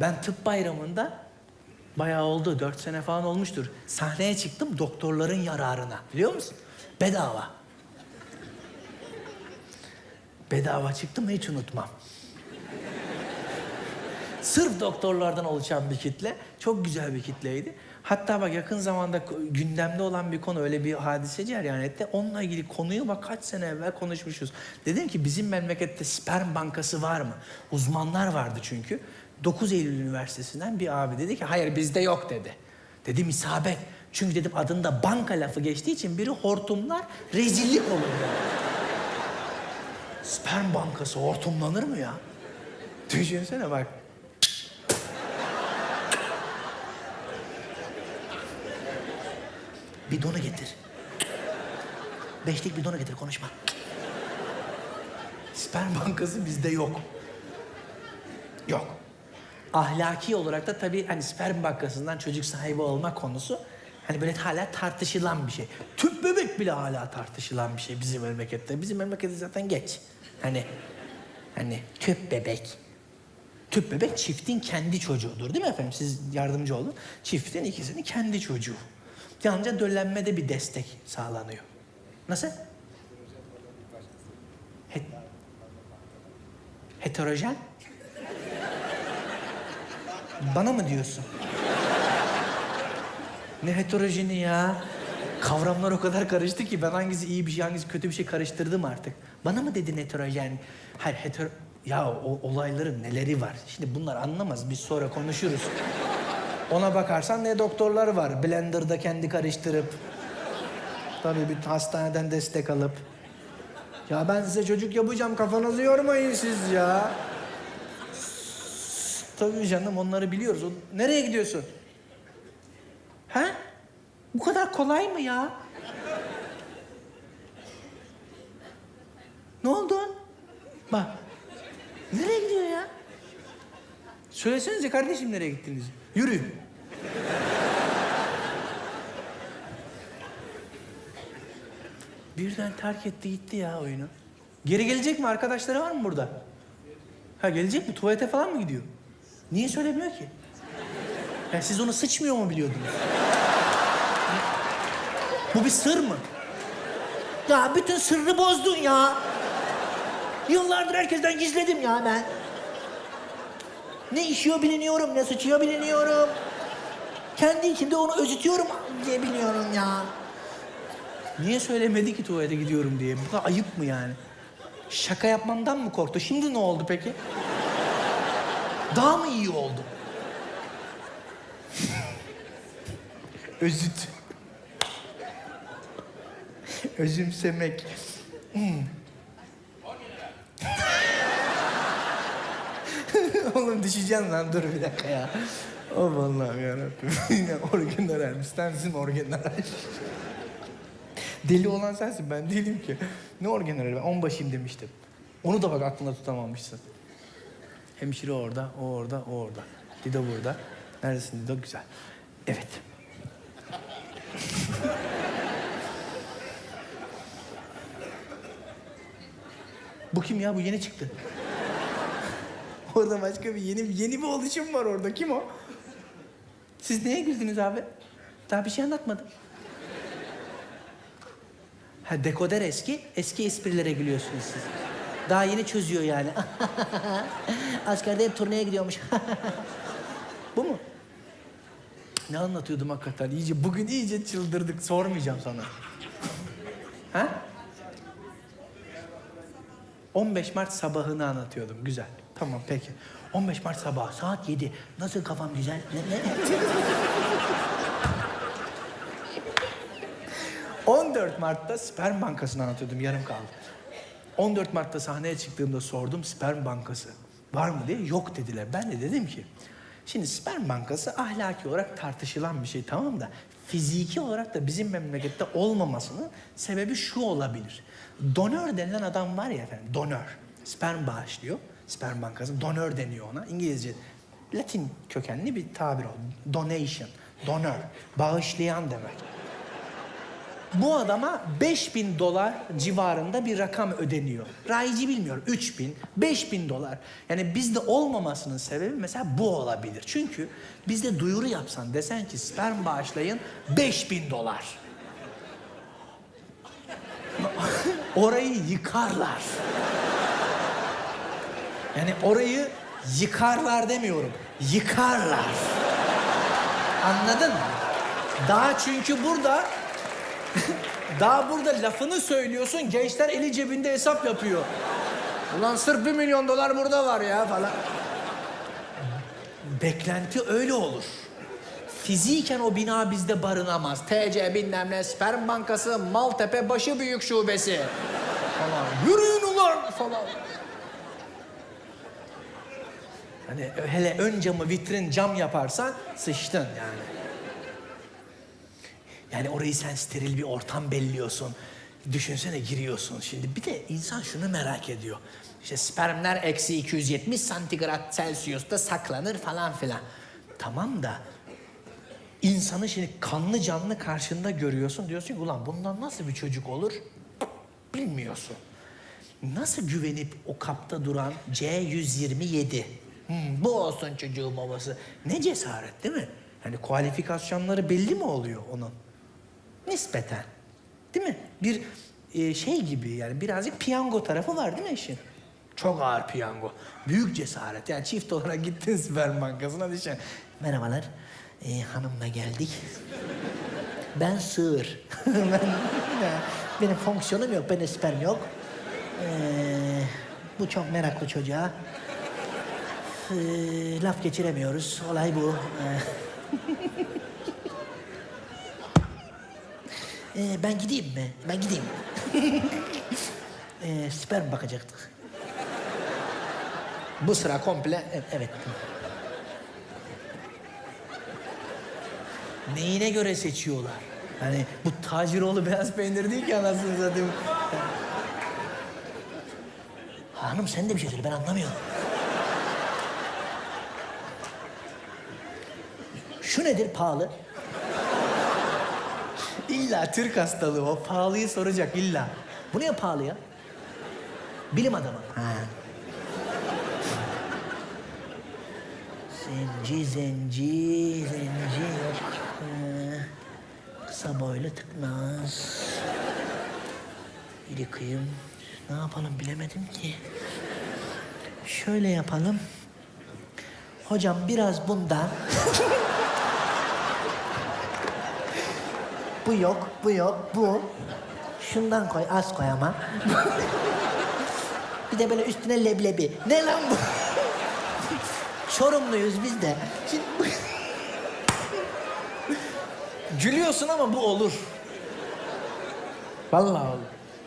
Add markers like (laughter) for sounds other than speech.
Ben tıp bayramında bayağı oldu. Dört sene falan olmuştur. Sahneye çıktım doktorların yararına. Biliyor musun? Bedava. Bedava çıktım hiç unutmam. Sırf doktorlardan oluşan bir kitle. Çok güzel bir kitleydi. Hatta bak yakın zamanda gündemde olan bir konu öyle bir hadise Ceryanet'te. Onunla ilgili konuyu bak kaç sene evvel konuşmuşuz. Dedim ki bizim memlekette sperm bankası var mı? Uzmanlar vardı çünkü. 9 Eylül Üniversitesi'nden bir abi dedi ki hayır bizde yok dedi. Dedim isabet. Çünkü dedim adında banka lafı geçtiği için biri hortumlar rezillik olur. Sperm bankası hortumlanır mı ya? Düşünsene bak. Bidonu getir. Beşlik bidonu getir konuşma. Sperm bankası bizde. Yok. Ahlaki olarak da tabii hani sperm bankasından çocuk sahibi olma konusu hani böyle hala tartışılan bir şey. Tüp bebek bile hala tartışılan bir şey bizim memlekette. Bizim memlekette zaten geç. Hani hani tüp bebek. Tüp bebek çiftin kendi çocuğudur değil mi efendim? Siz yardımcı olun. Çiftin ikisinin kendi çocuğu. Yalnızca döllenmede bir destek sağlanıyor. Nasıl? Het heterojen? Bana mı diyorsun? Ne heterojeni ya? Kavramlar o kadar karıştı ki ben hangisi iyi bir şey hangisi kötü bir şey karıştırdım artık. Bana mı dedin heterojen? Hayır hetero... Ya o olayların neleri var? Şimdi bunlar anlamaz. Biz sonra konuşuruz. Ona bakarsan ne doktorlar var. Blender'da kendi karıştırıp. Tabii bir hastaneden destek alıp. Ya ben size çocuk yapacağım kafanızı yormayın siz ya. Tabii canım onları biliyoruz. Nereye gidiyorsun? Ha? Bu kadar kolay mı ya? Ne oldu? Bak. Nereye gidiyor ya? Söylesenize kardeşim nereye gittiniz? Yürüyün. Birden terk etti gitti ya oyunu. Geri gelecek mi? Arkadaşları var mı burada? Ha gelecek mi? Tuvalete falan mı gidiyor? Niye söylemiyor ki? Ya siz onu sıçmıyor mu biliyordunuz? Bu bir sır mı? Ya bütün sırrı bozdun ya. Yıllardır herkesten gizledim ya ben. Ne işiyor biliniyorum, ne sıçıyor biliniyorum. Kendi içimde onu özütüyorum diye biliyorum ya. Niye söylemedi ki tuvalete gidiyorum diye? Bu kadar ayıp mı yani? Şaka yapmamdan mı korktu? Şimdi ne oldu peki? Daha mı iyi oldu? Özüt. Özümsemek. Hmm. (laughs) Oğlum düşeceğim lan dur bir dakika ya. Oh vallahi yarabbim. (laughs) Yine orgeneral. Sensin orgeneral. Deli olan sensin ben değilim ki. Ne orgeneral ben onbaşıyım demiştim. Onu da bak aklında tutamamışsın. Hemşire orada, o orada, o orada. Dido burada. Neredesin Dido? Güzel. Evet. Bu kim ya? Bu yeni çıktı. orada başka bir yeni yeni bir oluşum var orada. Kim o? Siz neye güldünüz abi? Daha bir şey anlatmadım. Ha dekoder eski, eski esprilere gülüyorsunuz siz. Daha yeni çözüyor yani. (laughs) Askerde hep turneye gidiyormuş. (laughs) Bu mu? Ne anlatıyordum hakikaten? İyice bugün iyice çıldırdık. Sormayacağım sana. ha? 15 Mart sabahını anlatıyordum. Güzel. Tamam peki. 15 Mart sabahı saat 7. Nasıl kafam güzel? Ne, ne? (laughs) 14 Mart'ta sperm bankasını anlatıyordum. Yarım kaldı. 14 Mart'ta sahneye çıktığımda sordum sperm bankası var mı diye. Yok dediler. Ben de dedim ki şimdi sperm bankası ahlaki olarak tartışılan bir şey tamam da fiziki olarak da bizim memlekette olmamasının sebebi şu olabilir. Donör denilen adam var ya efendim donör. Sperm bağışlıyor. Sperm bankası donör deniyor ona. İngilizce Latin kökenli bir tabir o. Donation. Donör. Bağışlayan demek. Bu adama 5000 dolar civarında bir rakam ödeniyor. Rayici bilmiyorum. 3000, 5000 dolar. Yani bizde olmamasının sebebi mesela bu olabilir. Çünkü bizde duyuru yapsan desen ki sperm bağışlayın 5000 dolar. (laughs) Orayı yıkarlar. Yani orayı yıkarlar demiyorum. Yıkarlar. Anladın mı? Daha çünkü burada daha burada lafını söylüyorsun gençler eli cebinde hesap yapıyor. Ulan sırf bir milyon dolar burada var ya falan. Beklenti öyle olur. Fiziken o bina bizde barınamaz. TC bilmem ne, sperm bankası, Maltepe başı büyük şubesi. Falan. Yürüyün ulan falan. Hani hele ön camı vitrin cam yaparsan sıçtın yani. Yani orayı sen steril bir ortam belliyorsun. Düşünsene giriyorsun şimdi. Bir de insan şunu merak ediyor. İşte spermler eksi 270 santigrat Celsius'ta saklanır falan filan. Tamam da insanı şimdi kanlı canlı karşında görüyorsun. Diyorsun ki ulan bundan nasıl bir çocuk olur? Bilmiyorsun. Nasıl güvenip o kapta duran C127? Hmm, bu olsun çocuğun babası. Ne cesaret değil mi? Hani kualifikasyonları belli mi oluyor onun? Nispeten. Değil mi? Bir e, şey gibi yani birazcık piyango tarafı var değil mi işin? Çok ağır piyango. Büyük cesaret. Yani çift olarak gittin sperm bankasına düşün. Merhabalar. E, hanımla geldik. Ben sığır. (laughs) ben, benim fonksiyonum yok. Benim sperm yok. Ee, bu çok meraklı çocuğa. Ee, laf geçiremiyoruz. Olay bu. Ee, (laughs) Ee, ben gideyim mi? Ben gideyim. (laughs) ee, sperm bakacaktık. Bu sıra komple, e- evet. Neyine göre seçiyorlar? Hani bu Taciroğlu beyaz peynir değil ki anasını satayım. Hanım sen de bir şey söyle ben anlamıyorum. Şu nedir pahalı? İlla Türk hastalığı o. Pahalıyı soracak illa. Bu niye pahalı ya? Bilim adamı. Ha. Zenci, zenci, zenci yok. Ee, kısa boylu tıknaz. İri kıyım. Ne yapalım bilemedim ki. Şöyle yapalım. Hocam biraz bundan. (laughs) Bu yok, bu yok, bu. Şundan koy, az koy ama. bir de böyle üstüne leblebi. Ne lan bu? Çorumluyuz biz de. Şimdi... Gülüyorsun ama bu olur. Vallahi olur.